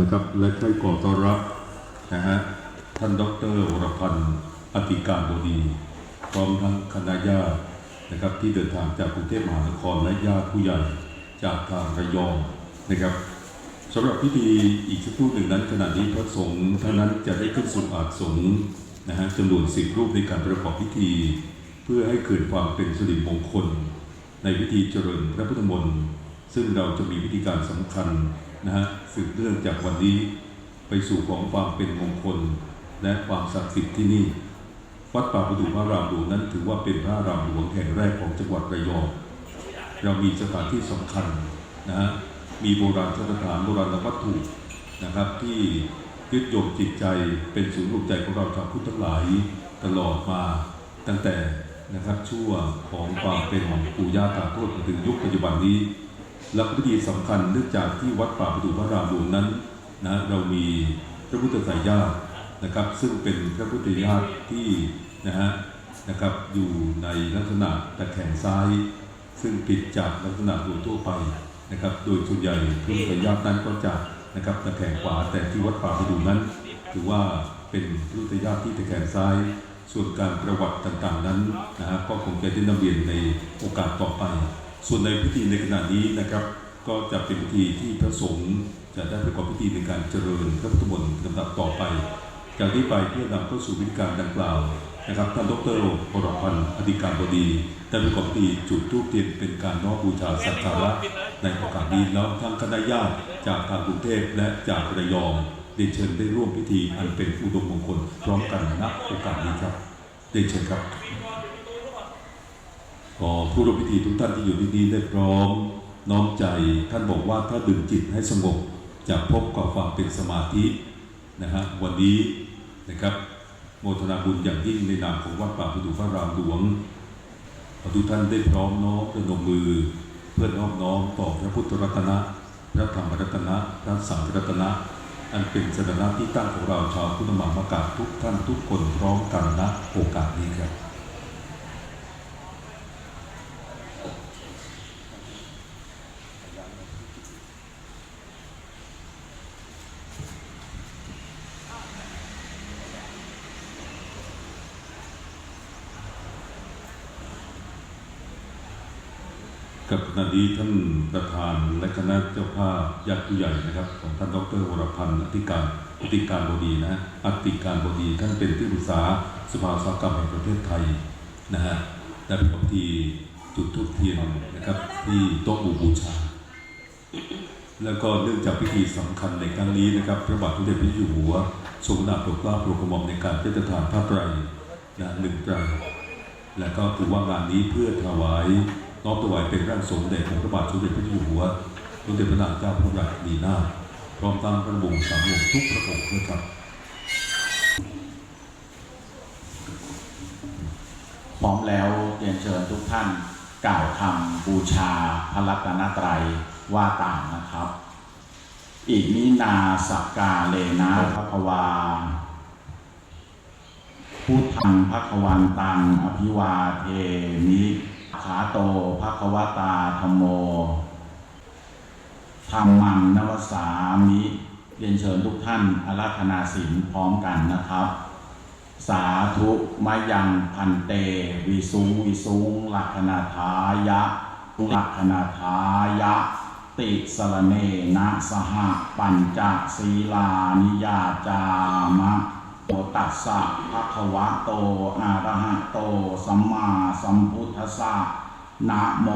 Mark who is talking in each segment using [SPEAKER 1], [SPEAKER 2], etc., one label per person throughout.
[SPEAKER 1] นะครับและให้ก่อต้อนรับนะฮะท่านดรวรพันธ์อธิการบดีพร้อมทั้งคณะญาตินะครับที่เดินทางจากกรุงเทพมหานครและญาติผู้ใหญ่จากทางระยองนะครับสำหรับพิธีอีกสักครู่หนึ่งนั้นขณะนี้พระสงฆ์ท่านนั้นจะได้ขึ้นสู่อาสงฆ์นะฮะจำนวนสิบรูปในการประกอบพิธี เพื่อให้เกิดความเป็นสิริมงคล ในพิธีเจริญพระพุทธมนต์ ซึ่งเราจะมีวิธีการสำคัญนะฮะสืบเนื่องจากวันนี้ไปสู่ของความเป็นมงคล และความศักดิ์สิทธิ์ที่นี่ วัดป่าประดูพระรามหลวงนั้นถือว่าเป็นพระรามหลวงแห่งแรกของจังหวัดระยอง เรามีสถานที่สำคัญนะฮะมีโบราณสถานโบราณวัตถุนะครับที่ยึดโยงจิตใจเป็นศูนย์รวมใจของเราชาวพุทธทั้งหลายตลอดมาตั้งแต่นะครับชั่วของความเป็นของปู่ย่าตาทวดมาถึงยุคปัจจุบันนี้ และพิธีสำคัญเนื่องจากที่วัดป่าประดูพระรามหลวงนั้นนะเรามีพระพุทธไตรญาตินะครับ ซึ่งเป็นพระพุทธญาติที่นะฮะนะครับอยู่ในลักษณะตะแคงซ้าย ซึ่งผิดจากลักษณะโดยทั่วไปนะครับ โดยส่วนใหญ่พระพุทธญาตินั้นก็จะนะครับตะแคงขวาแต่ที่วัดป่าประดูนั้น ถือว่าเป็นพระพุทธญาติที่ตะแคงซ้ายส่วนการประวัติต่างๆนั้นนะฮะก็คงจะได้นำเรียนในโอกาสต่อไป ส่วนในพิธีในขณะนี้นะครับ ก็จะเป็นพิธีที่พระสงฆ์จะได้ประกอบพิธีในการเจริญพระพุทธมนต์ลำดับต่อไป จากนี้ไปเพื่อนำเข้าสู่วิธีการดังกล่าวนะครับท่านดรโรปรพันธ์อธิการบดีได้ประกอบพิธีจุดธูปเทียนเป็นการน้อมบูชาสักการะในโอกาสนี้แล้วทางคณะญาติจากทางกรุงเทพและจากระยองเรียนเชิญได้ร่วมพิธีอันเป็นอุดมมงคลพร้อมกันณโอกาสนี้ครับเรียนเชิญครับ ขอผู้ร่วมพิธีทุกท่านที่อยู่ที่นี่ได้พร้อมน้อมใจท่านบอกว่าถ้าดึงจิตให้สงบจะพบกับความเป็นสมาธินะฮะวันนี้นะครับโมทนาบุญอย่างยิ่งในนามของวัดป่าประดูพระรามหลวงขอทุกท่านได้พร้อมน้อมประนมมือ เพื่อน้อมน้อมต่อพระพุทธรัตนะพระธรรมรัตนะพระสังฆรัตนะ อันเป็นสถานะที่ตั้งของเราชาวพุทธมามกาทุกท่านทุกคนพร้อมกันณโอกาสนี้ครับ กับขณะนี้ท่านประธานและคณะเจ้าภาพญาติผู้ใหญ่นะครับ ของท่านดรวรพันธ์อธิการอธิการบดีนะฮะอธิการบดีท่านเป็นที่ปรึกษาสภาสาหกรรมแห่งประเทศไทยนะฮะได้ประกอบพิธีจุดธูปเทียนนะครับ ที่โต๊ะหมู่บูชา แล้วก็เนื่องจากพิธีสำคัญในครั้งนี้นะครับพระบาทสมเด็จพระเจ้าอยู่หัวทรงนำโปรดเกล้าโปรดกระหม่อมในการพระราชทานผ้าไตรนะหนึ่งไตรและก็ถือว่างานนี้เพื่อถวาย น้อมถวายเป็นร่างสมเด็จของพระบาทสมเด็จพระเจ้าอยู่หัวสมเด็จพระนางเจ้าพระบรมนีนาถพร้อมทั้งพระวงศ์สามวงทุกพระองค์ด้วยครับ
[SPEAKER 2] พร้อมแล้วเรียนเชิญทุกท่านกล่าวคำบูชาพระรัตนตรัยว่าตามนะครับอิมินาสักกาเลนะภควาพุทธังภควันตังอภิวาเทมิ ขาโตภควตาธรรมโมธรรมังนวสามิเรียนเชิญทุกท่านอาราธนาศีลพร้อมกันนะครับ สาธุมายังพันเตวิสุงวิสุงลัคนาทายะลัคนาทายะ ติสรเนนะสหปัญจศีลานิยาจามะ โมตัสสะภะคะวะโตอะระหะโต สัมมาสัมพุทธัสสะนะโม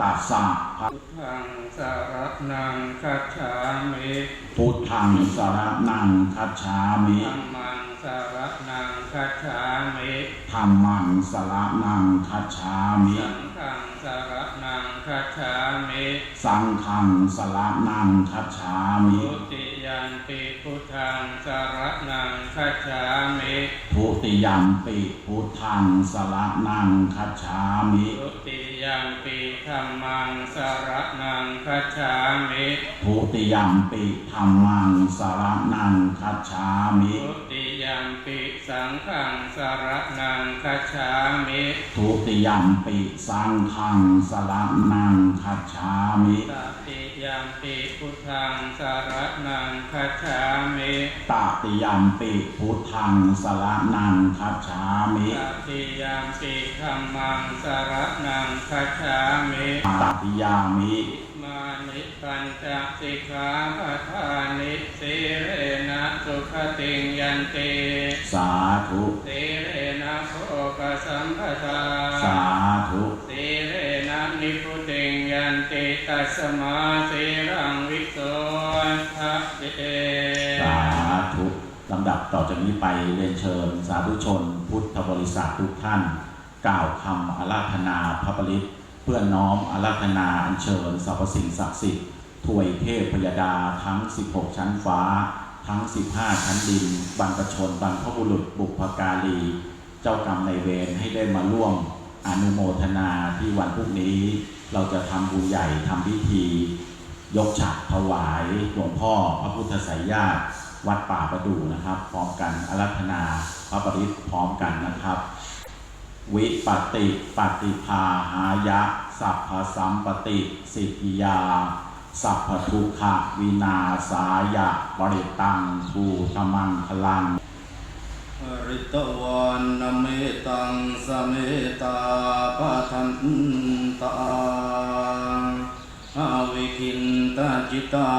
[SPEAKER 2] ตัสสะภะ
[SPEAKER 3] พุทธังสารนังคัจฉามิ
[SPEAKER 2] พุทธังสรนังคัจฉามิ
[SPEAKER 3] ธัมมังสารนังคัจฉามิ
[SPEAKER 2] ธรรมังสรนังคัจฉามิ
[SPEAKER 3] สังฆังสารนัง คัจฉามิ
[SPEAKER 2] สังฆังสรนังคัจฉามิ
[SPEAKER 3] ทุติยัมปิพุทธังสารนังคัจฉามิ
[SPEAKER 2] ทุติยัมปิพุทธังสรนังคัจฉามิ
[SPEAKER 3] ทุติยัมปิธัมมังสารนังคัจฉามิ
[SPEAKER 2] ทุติยัมปิธรรมังสรนังคัจฉามิ
[SPEAKER 3] ทุติ ยัมปิสังฆังสารนังคัจฉามิ
[SPEAKER 2] ทุติยัมปิสังฆังสรนังคัจฉามิ
[SPEAKER 3] ตติยยามปิพุทธังสารนังคัจฉามิ
[SPEAKER 2] ตติยมปิพุทธังสระนังคัจฉามิ
[SPEAKER 3] ตติยามปิธัมมังสารนังคัจฉามิ
[SPEAKER 2] ตติยามิ
[SPEAKER 3] มานิ ปัญจสิกขาปทานิสีเรนะสุขติงยันติ
[SPEAKER 2] สาธุ
[SPEAKER 3] สีเรนะโภกสัมปทา
[SPEAKER 2] สาธุ
[SPEAKER 3] สีเรนะนิพุติงยันติตัสมาสีรังวิโสทะเต
[SPEAKER 2] สาธุลำดับต่อจากนี้ไปเรียนเชิญสาธุชน พุทธบริษัททุกท่าน กล่าวคำอาราธนาพระปริต เพื่อน้อมอาราธนาอัญเชิญสรรพสิ่งศักดิ์สิทธิ์ถวยเทพพยดาทั้ง 16 ชั้นฟ้า ทั้ง 15 ชั้นดินบรรพชนบรรพบุรุษบุพการี เจ้ากรรมในเวรให้ได้มาร่วมอนุโมทนาที่วันพรุ่งนี้ เราจะทำบุญใหญ่ทำพิธี ยกฉากถวายหลวงพ่อพระพุทธไสยญาติวัดป่าประดูนะครับ พร้อมกันอารัธนาพระปริตพร้อมกันนะครับ วิปติปฏิภาหายะ สัพพสัมปติสิทธิยา สัพพทุกขวินาสายะบริตังทูธมังพลัง
[SPEAKER 4] ริตวันนเมตังสเมตาปะทันตาอาวิคินตาจิตา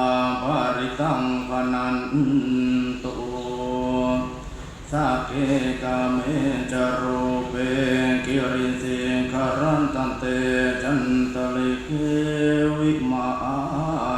[SPEAKER 4] ภาริตังพนันตุ สักเกกาเมจารูเปกิริสิขรันตันเตจันตลิเกวิมา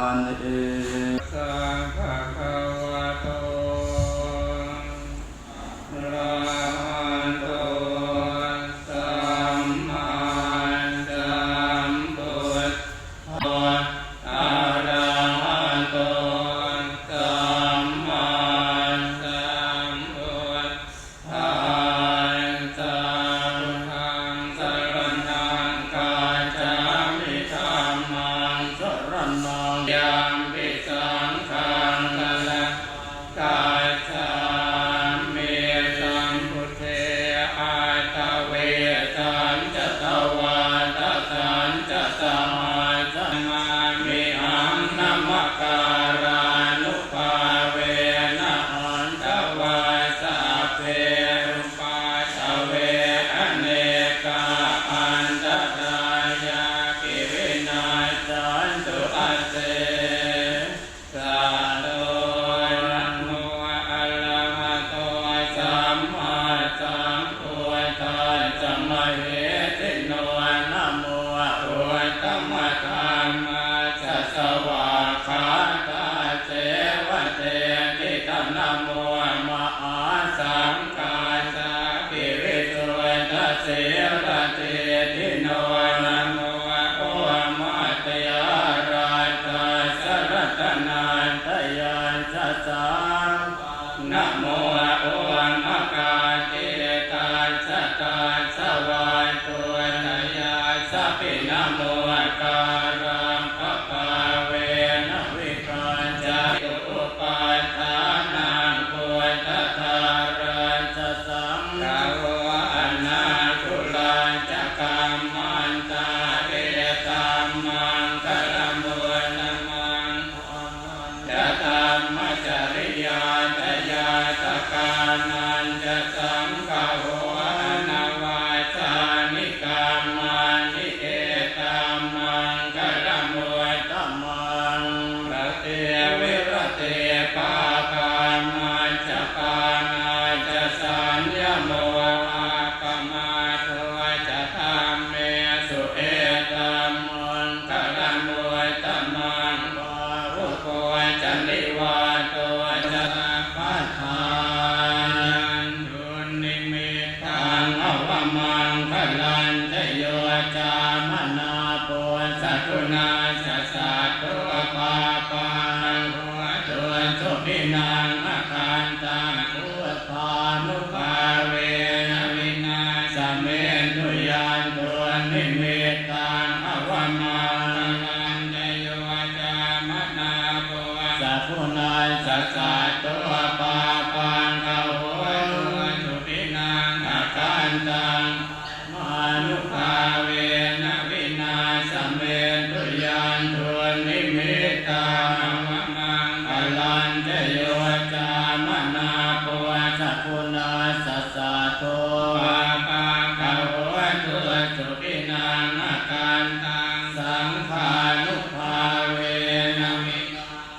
[SPEAKER 3] มังคลัน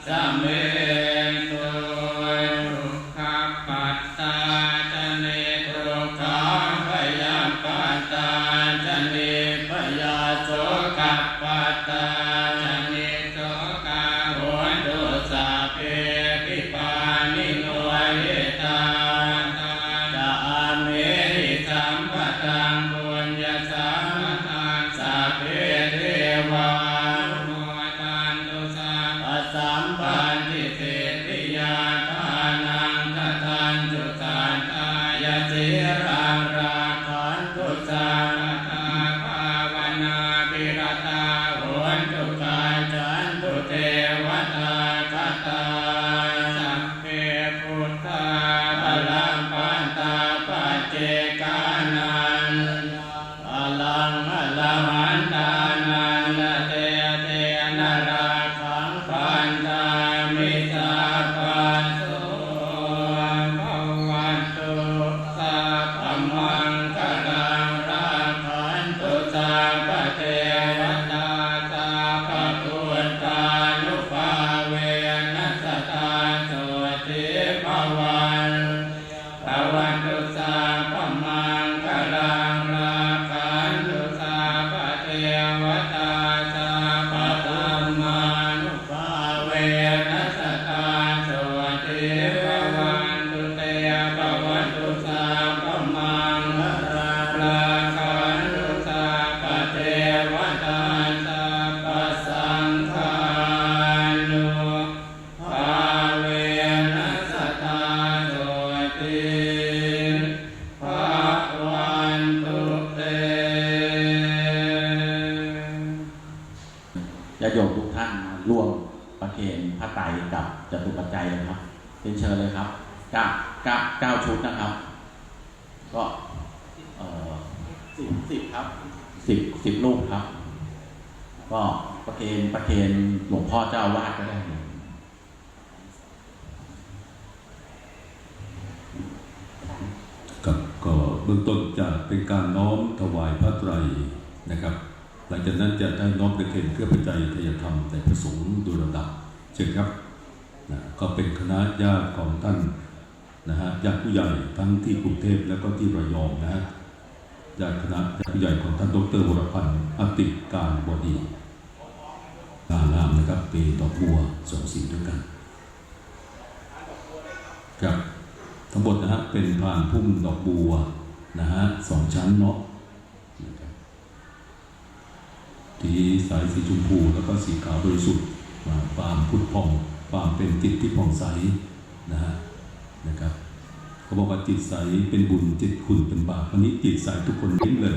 [SPEAKER 3] Amén. ลังอลามันตานาเตเตนาราคังปันตามิสาปัสสุภวสุสาพมังกลังราคันตุสาปเทวตาสาปตุตานุภาเวนัสตาสติภวันภวันตุสา
[SPEAKER 2] จัยเลยครับเรียนเชิญเลยครับเก้าเก้าเก้าชุดนะครับ ก็เอ่อสิบสิบครับสิบสิบลูกครับ ก็ประเคนประเคนหลวงพ่อเจ้าอาวาดก็ได้
[SPEAKER 1] กับก็เบื้องต้นจะเป็นการน้อมถวายพระไตรนะครับ หลังจากนั้นจะได้น้อมประเคนเครื่องปัจจัยทายธรรมแต่พระสงฆ์โดยลำดับเชิญครับ นะก็เป็นคณะญาติของท่านนะฮะญาติผู้ใหญ่ทั้งที่กรุงเทพแล้วก็ที่ระยองนะฮะญาติคณะญาติผู้ใหญ่ของท่านดรวรพันธ์อติการบดีงานงามนะครับปีดอกบัวสองสิ่งด้วยกันครับทั้งหมดนะฮะเป็นผ่านพุ่มดอกบัวนะฮะสองชั้นเนาะที่สายสีชมพูแล้วก็สีขาวบริสุทธิ์มาความพุทธพอง ความเป็นจิตที่ผ่องใสนะฮะนะครับเขาบอกว่าจิตใสเป็นบุญจิตขุ่นเป็นบาปวันนี้จิตใสทุกคนยิ้มเลย